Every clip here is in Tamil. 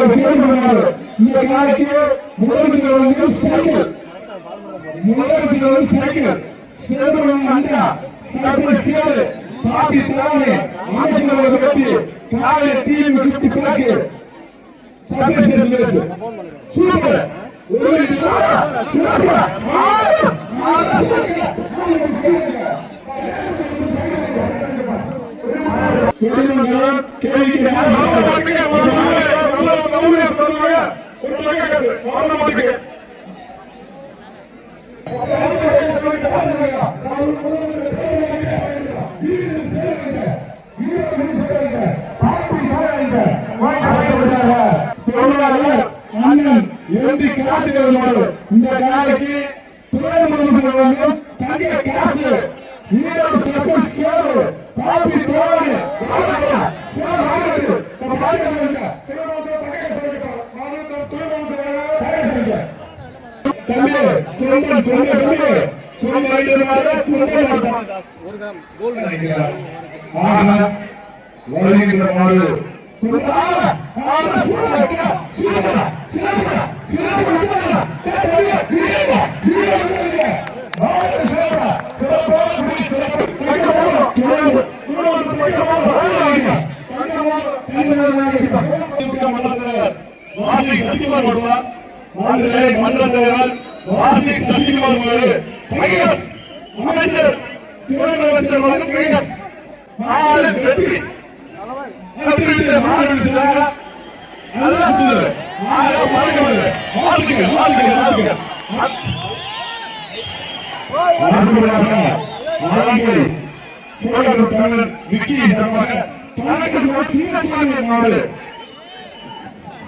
காலத்துக்கு சேர்ந்து இந்த காலைக்கு முதலமைச்சர் வந்து சைக்கிள் முதலமைச்சர் வந்து சைக்கிள் சேதுமணி அண்டா சைக்கிள் சேரு பாட்டி தானே அமைச்சர்கள் கட்டி காலை டீம் கிஃப்ட் பேக்கு சைக்கிள் சேரு பேசு சூப்பர் ஒரு சிறப்பு குடும்பங்களும் காங்கிரஸ் தொழிலாளர் அண்ணன் எம்பி காத்துக்கள் இந்த காலைக்கு துணை முதலமைச்சர் வந்து தனிய காசு ஈரோடு தம்பி குடும்பம் சொன்ன தம்பி குடும்பம் குடும்பம் ஆக வருகின்ற நாடு மன்ற தலைவர் சிறக்க சிறக்க சிறக்க சிறக்க அமைச்சர் துணை அமைச்சர் வந்து கையஸ் மாடு வெற்றி.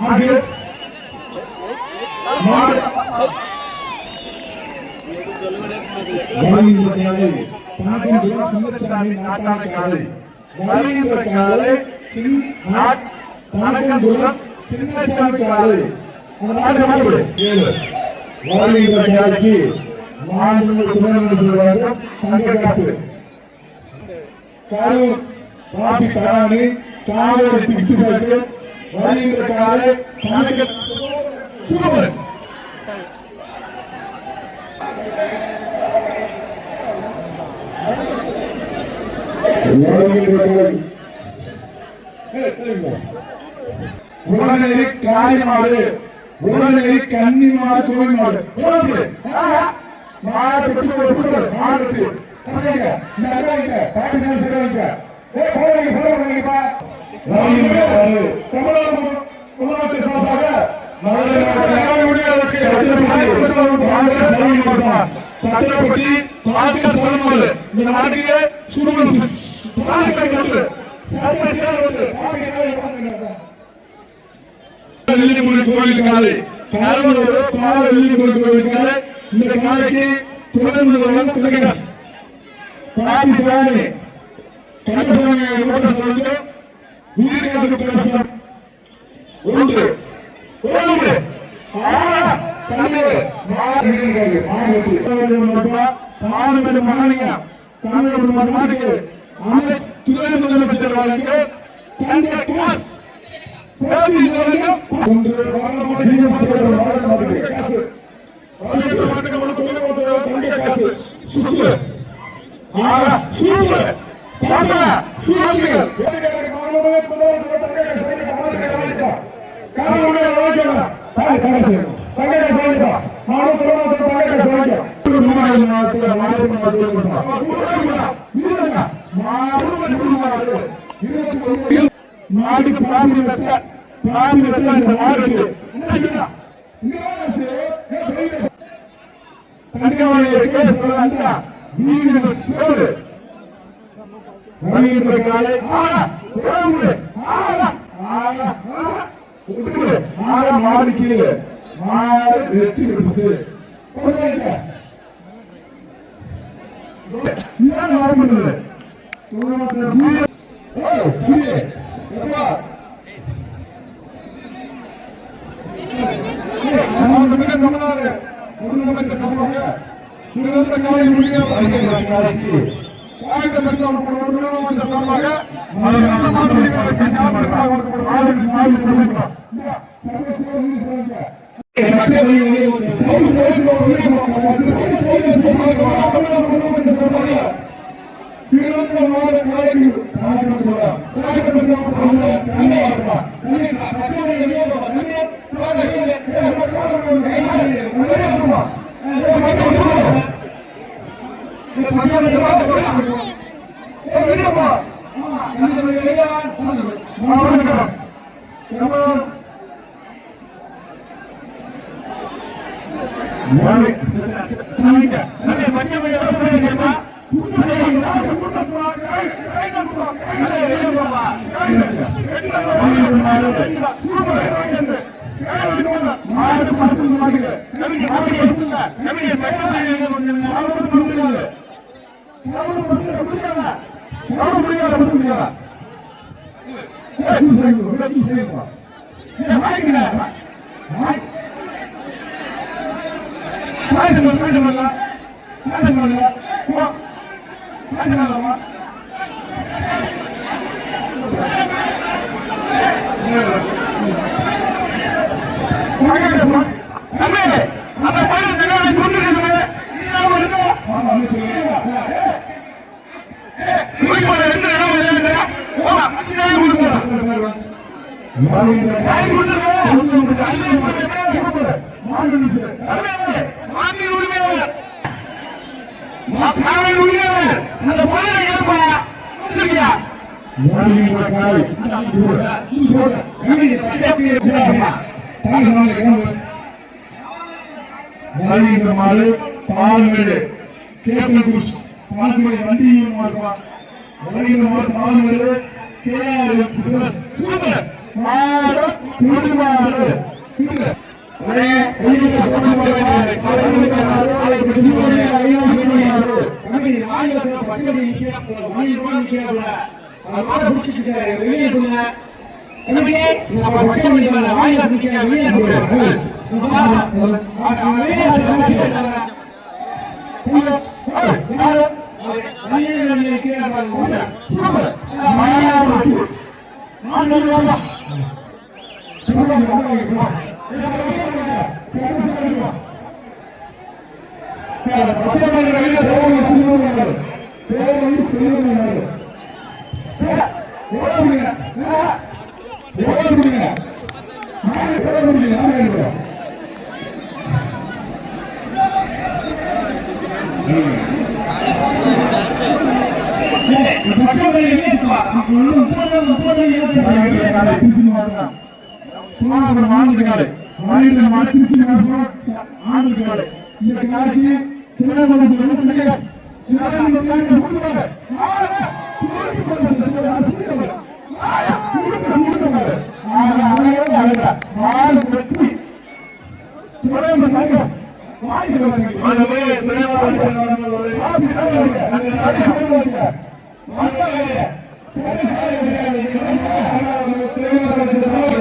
மாடு. மாடு. மாடுகள் மாடுகள் மாடுகள் மாடுகள் அடுத்ததாக ஆலங்கை சோழர் தமிழர் விக்கி சார்பாக தனக்கு ஒரு சின்ன சின்ன மாடு அது மாடு வலிந்த காலை தாகங்குளம் சின்னசாமி நாட்டான காலை வலிந்த காலை சின் நாட் தாகங்குளம் சின்னசாமி காலை அந்த மாடு மாடு ஏழு உடனடி காரிமாடு உடனடி கன்னிமாடு கோவில் மாடு மாடு மாடு தமிழக முதலமைச்சர் சார்பாக சத்திரப்பட்டி பால்கர் சரணமது இந்த நாட்டுக்கு சுடுமணி பால்கர் கட்டு பால வெள்ளிமுறை கோவில் இந்த காலைக்கு துணை முதல்வர் திலகராஜ் பாட்டி பிராணி கண்டசாமி சொல்லிட்டு வீரகாட்டு பேச ஒன்று ஒன்று தமிழ் மாநிலங்கள் மாநில தமிழ் நாட்டுக்கு அமைச்சர் துணை முதலமைச்சர் வாழ்க்கை தந்தை காசு மாடி பாதி வெட்ட பாதி இந்த மாடுக்கு தங்கமணி காலை ஆளா ஆளா ஆளா விட்டுவிடு ஆளா மாடு கீழே மாடு வெட்டி விடுச்சு என்ன மாடு பண்ணுது ஓ புரியுது எப்பா சமாதானமே நம்மளால முதலமைச்சர் சமூக சுதந்திர காலை முடிய ஐக்கிய காலைக்கு ஆயுத பெருசாக முதலமைச்சர் சமூக மரண மாதிரி வெளியே ஆயுத கொடுக்கிறோம் மாடு பால்மேடு கேபிள் குருஸ் பால்மேடு வண்டியும் மாடுவான் வருகின்ற மாடு பால்மேடு கேஆர் சூப்பர் மாடு குடுமாடு சோழபுரம் ஆனந்த காலை திருச்சி ஆனந்த இந்த காலைக்கு திருநெல்வேலி வெள்ளத்திலே சிவகாமி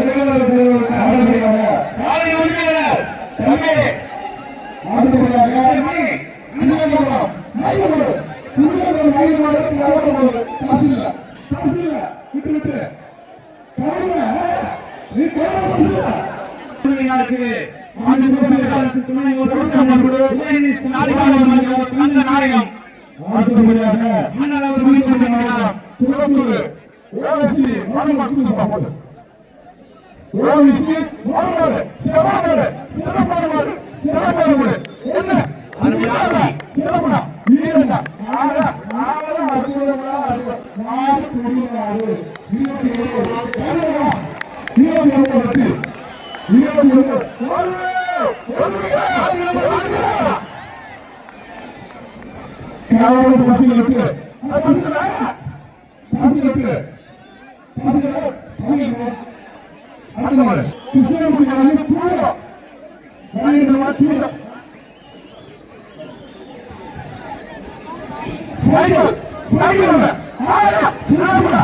தூரம் வாங்கிட்டு தூரம் சைக்கிள் சைக்கிள் ஆயா சிறப்புடா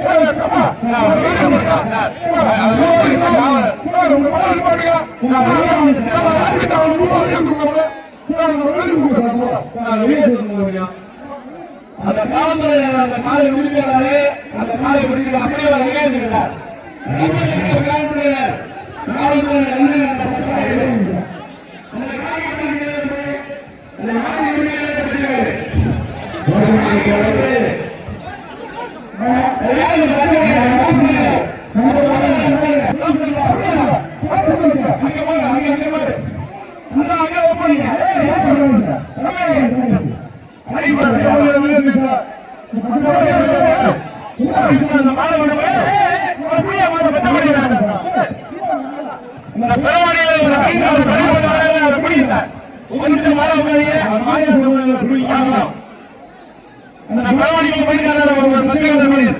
திருநெல்வேலி சைக்கிள் கிருஷ்ணமூர்த்தி வந்து தூரம் அந்த திருநெல்வேலி தங்க காசு அவரை அந்த கொண்டு தங்க காசு வர அந்த காவல்துறை அந்த காலை முடிக்கிறாரு அந்த காலை முடிக்கிற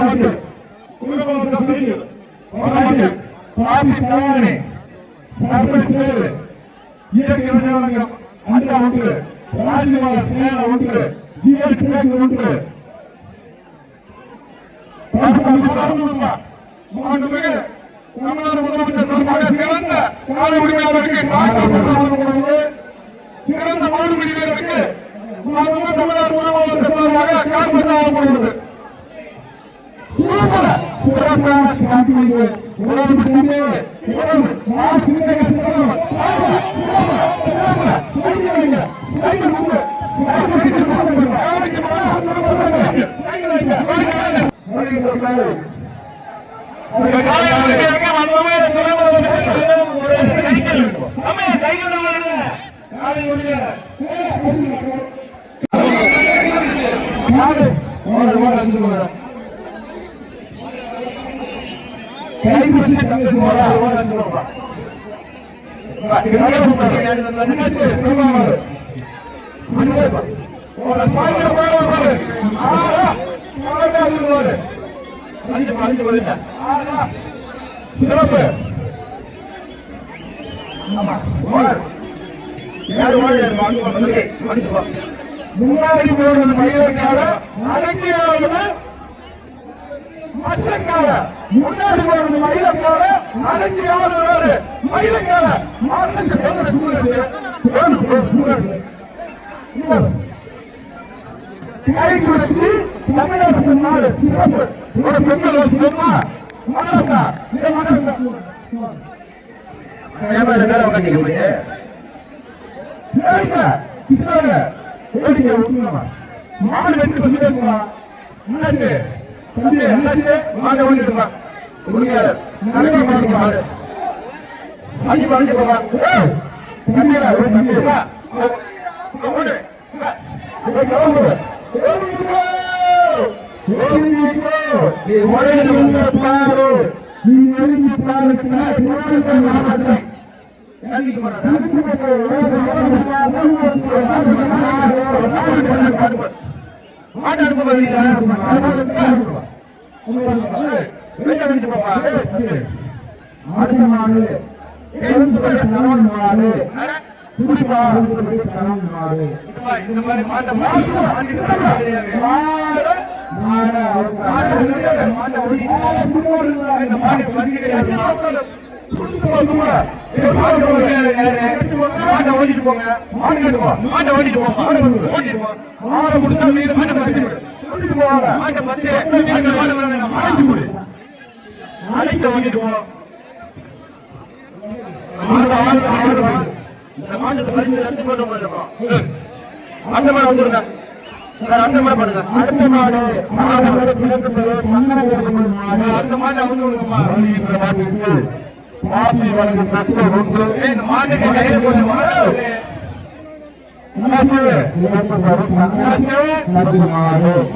அப்படியே அங்கே இருக்கிறார் காவல்துறை காவல்துறை கொஞ்சம் மழை உட்காருங்க அந்த பரவாயில்லை போயிருக்காரு ஒரு ஒன்று ஜிஎல் கிழக்கு ஒன்று மாண்புமிகு தமிழ்நாடு முதலமைச்சர் சார்பாக சிறந்த காலை உரிமையாளருக்கு சிறந்த மாடு மாண்புமிகு தமிழ்நாடு முதலமைச்சர் சார்பாக காப்பு சாப்பிடுவது சூப்பர் சிறப்பான சாப்பிடுவது உறவு தந்து உறவு நான் சிந்தனை சிறப்பு சைக்கிள் சைக்கிள் சிறப்பு. முன்னாடி போன மயிலுக்காக அடங்கியாவது மச்சக்கால முன்னாடி போன மயிலுக்காக அடங்கியாவது மயிலுக்கால மாட்டுக்கு பேர தூரத்து பேரு தூரத்து கைக்கு தமிழரசு நாடு சிறப்பு. ஒரு பெண்கள் வச்சுக்கோமா மனசா இந்த மனசா வேடிக்கை மாடு வெட்டி சொல்லிடுமா என்னாச்சு தம்பி என்னாச்சு மாடு ஓடிட்டுமா முடியாது நல்ல மாடு மாடு அஞ்சு அஞ்சு போவா தம்பியா ஒரு தம்பி வா ஓடு நீ ஓடி பாரு நீங்க எழுதி சிவகங்கை மாவட்டம் ஆட்டமாடு சரவணமாடு குடிமாடு சரவணமாடு இந்த மாதிரி மாட்ட மாட்ட மாட்டை ஓடிட்டு போங்க மாட்டை ஓடிட்டு போங்க மாட்டை ஓடிட்டு போங்க ஓடிட்டு போங்க மாட்டை முடிச்சா நீங்க மாட்டை பத்தி ஓடிட்டு போவாங்க மாட்டை பத்தி மாட்டை மாட்டை மாட்டி முடி மாட்டை ஓடிட்டு போங்க மாட்டை ஆடு அந்த மாதிரி வந்துருங்க அந்த மாதிரி பண்ணுங்க அடுத்த மாடு மாடு மாடு அடுத்த மாடு அவங்க வந்து இந்த மாட்டுக்கு கையில போட்டு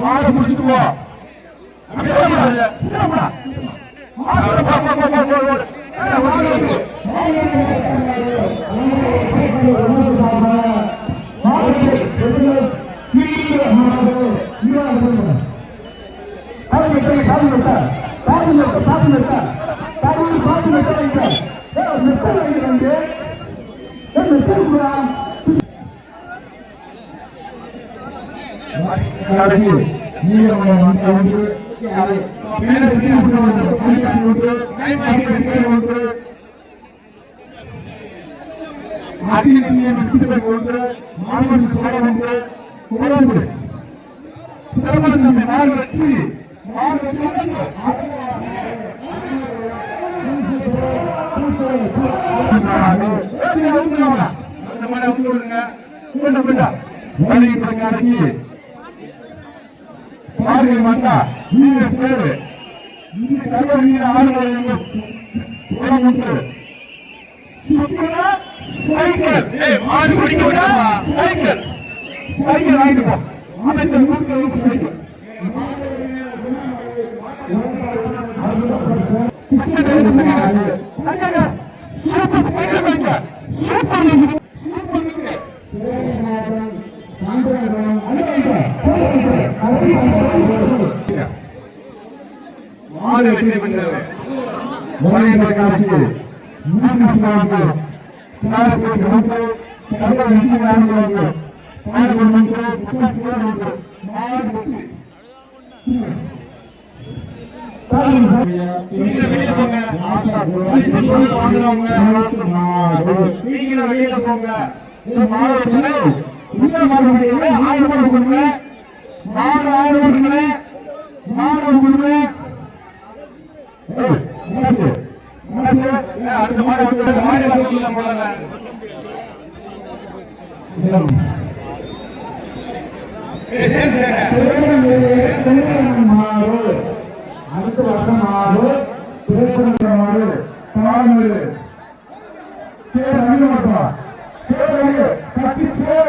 மாடு முடிச்சுட்டு போ அப்படியே ஓடிடாத. சீக்கிரமா. மாடு போ, போ, போ, போ, போ, போ. ஏய், மாடு வருது. பாருங்க மாட்டா நீங்க சேரு இந்த கல்லூரியில் ஆளுநர் உணவு சுற்றுலா சைக்கிள் ஏய் வாங்கிட்டு போ. அமைச்சர் கொடுக்க சைக்கிள். மாடு வெற்றி பெற்றது மலையங்கள் காட்சி மூன்று சார்ந்து நாகப்பூர் கிராமத்து கல்ல வெற்றி நாடுகளுக்கு நாகப்பூர் மந்திர புத்தக சேருக்கு மாடு வெற்றி வெளியில போங்க. பரிசு பொருள் வாங்குறவங்க சீக்கிரம் வெளியில போங்க. இந்த மாடு வெற்றினா இந்த மாடு ஆயிரம் ரூபாய் கொடுங்க மாடு ஆயிரம் ரூபாய் கொடுங்க அடுத்த மாடு அடுத்த மாடு அடுத்த வருஷம் மாறு திருப்பதி கட்டி சேர.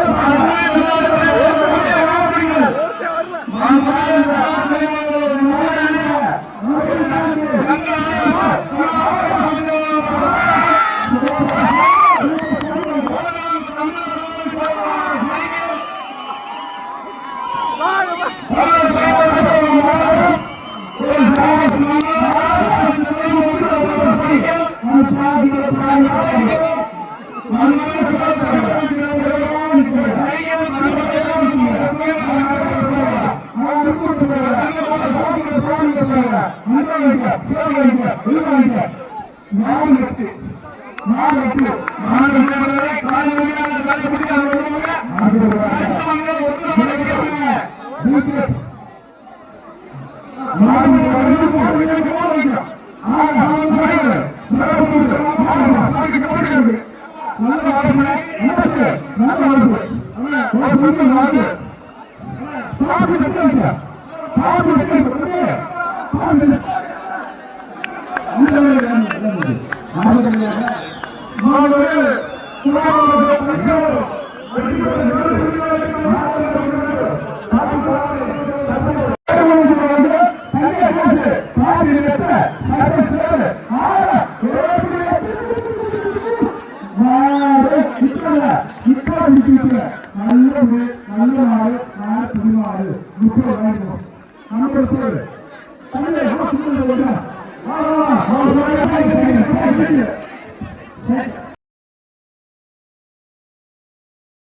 அந்த வைக்க